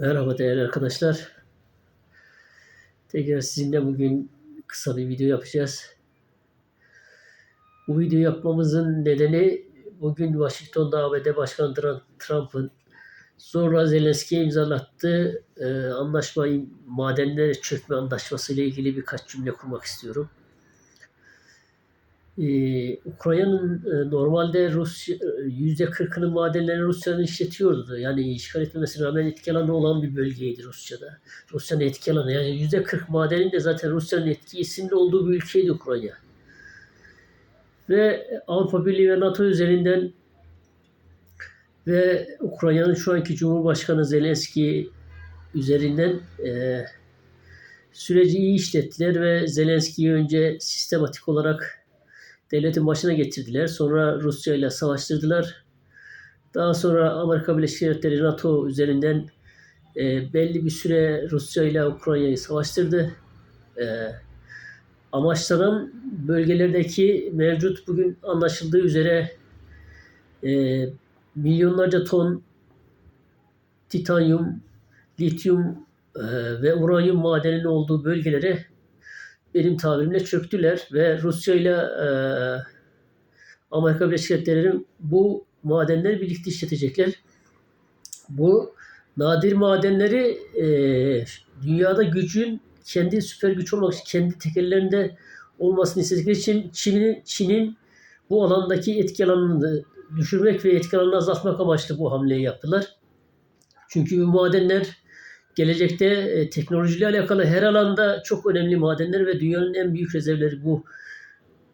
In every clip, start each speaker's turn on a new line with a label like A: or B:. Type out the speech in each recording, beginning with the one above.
A: Merhaba değerli arkadaşlar. Tekrar sizinle bugün kısa bir video yapacağız. Bu video yapmamızın nedeni bugün Washington'da ABD Başkanı Trump'ın zorla Zelenski'ye imzalattığı e, anlaşmayı madenlere çökme anlaşması ile ilgili birkaç cümle kurmak istiyorum. Ee, Ukrayna'nın e, normalde Rusya yüzde 40'ını madenlerini Rusya'nın işletiyordu. Yani işgal etmemesine rağmen etki alanı olan bir bölgeydi Rusya'da. Rusya'nın etki alanı. Yani yüzde 40 madenin de zaten Rusya'nın etkisinde olduğu bir ülkeydi Ukrayna. Ve Avrupa Birliği ve NATO üzerinden ve Ukrayna'nın şu anki Cumhurbaşkanı Zelenski üzerinden e, süreci iyi işlettiler ve Zelenski'yi önce sistematik olarak devletin başına getirdiler. Sonra Rusya ile savaştırdılar. Daha sonra Amerika Birleşik Devletleri NATO üzerinden e, belli bir süre Rusya ile Ukrayna'yı savaştırdı. E, amaçlanan bölgelerdeki mevcut bugün anlaşıldığı üzere e, milyonlarca ton titanyum, lityum e, ve uranyum madeninin olduğu bölgelere benim tabirimle çöktüler ve Rusya ile e, Amerika Birleşik Devletleri'nin bu madenleri birlikte işletecekler. Bu nadir madenleri e, dünyada gücün kendi süper güç olmak için kendi tekellerinde olmasını istedikleri için Çin'in Çin'in bu alandaki etki alanını düşürmek ve etki alanını azaltmak amaçlı bu hamleyi yaptılar. Çünkü bu madenler gelecekte e, teknolojiyle alakalı her alanda çok önemli madenler ve dünyanın en büyük rezervleri bu.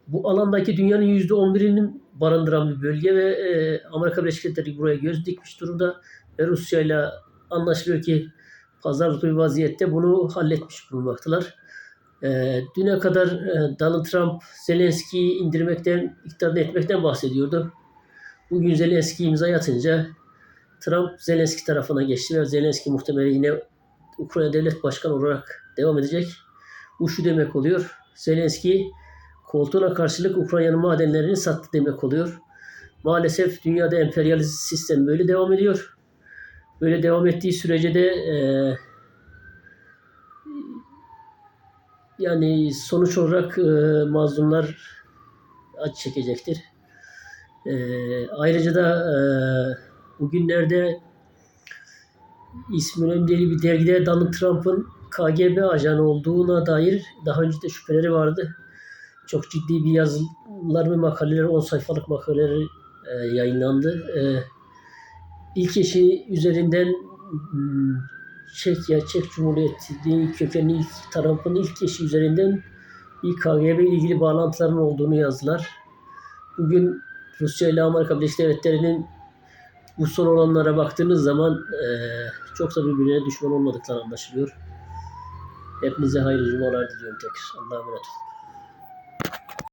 A: Bu alandaki dünyanın yüzde on birinin barındıran bir bölge ve e, Amerika Birleşik Devletleri buraya göz dikmiş durumda ve Rusya ile anlaşılıyor ki pazarlıklı bir vaziyette bunu halletmiş bulunmaktalar. E, düne kadar e, Donald Trump Zelenski'yi indirmekten, iktidarını etmekten bahsediyordu. Bugün Zelenski imza atınca Trump Zelenski tarafına geçti ve Zelenski muhtemelen yine Ukrayna Devlet Başkanı olarak devam edecek. Bu şu demek oluyor. Zelenski koltuğuna karşılık Ukrayna'nın madenlerini sattı demek oluyor. Maalesef dünyada emperyalist sistem böyle devam ediyor. Böyle devam ettiği sürece de e, yani sonuç olarak e, mazlumlar acı çekecektir. E, ayrıca da e, bugünlerde ismi önemli bir dergide Donald Trump'ın KGB ajanı olduğuna dair daha önce de şüpheleri vardı. Çok ciddi bir yazılar ve makaleler, 10 sayfalık makaleler e, yayınlandı. E, ilk eşi üzerinden hmm, Çekya, Çek Cumhuriyeti kökenli ilk Trump'ın ilk eşi üzerinden bir KGB ile ilgili bağlantıların olduğunu yazdılar. Bugün Rusya ile Amerika Birleşik Devletleri'nin bu son olanlara baktığınız zaman e, çok da birbirine düşman olmadıkları anlaşılıyor. Hepinize hayırlı cumalar diliyorum tekrar. Allah'a emanet olun.